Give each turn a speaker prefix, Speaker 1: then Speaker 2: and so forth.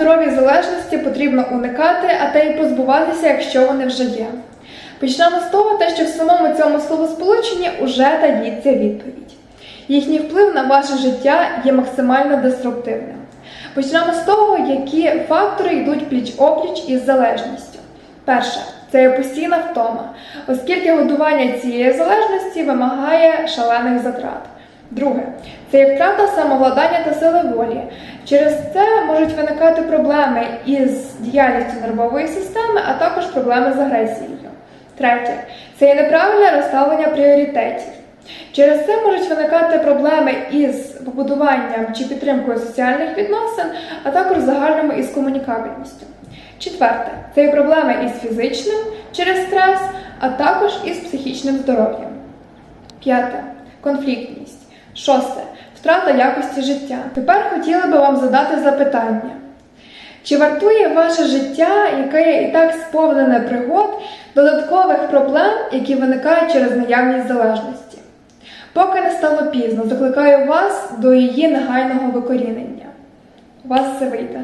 Speaker 1: здорові залежності потрібно уникати, а те й позбуватися, якщо вони вже є. Почнемо з того, те, що в самому цьому словосполученні уже таїться відповідь. Їхній вплив на ваше життя є максимально деструктивним. Почнемо з того, які фактори йдуть пліч-опліч із залежністю. Перше це є постійна втома, оскільки годування цієї залежності вимагає шалених затрат. Друге це є втрата самовладання та сили волі. Через це можуть виникати проблеми із діяльністю нервової системи, а також проблеми з агресією. Третє це є неправильне розставлення пріоритетів. Через це можуть виникати проблеми із побудуванням чи підтримкою соціальних відносин, а також загальними із комунікабельністю. Четверте це є проблеми із фізичним через стрес, а також із психічним здоров'ям. П'яте конфліктність. Шосте втрата якості життя. Тепер хотіла би вам задати запитання. Чи вартує ваше життя, яке і так сповнене пригод, додаткових проблем, які виникають через наявність залежності? Поки не стало пізно, закликаю вас до її негайного викорінення. У вас все вийде.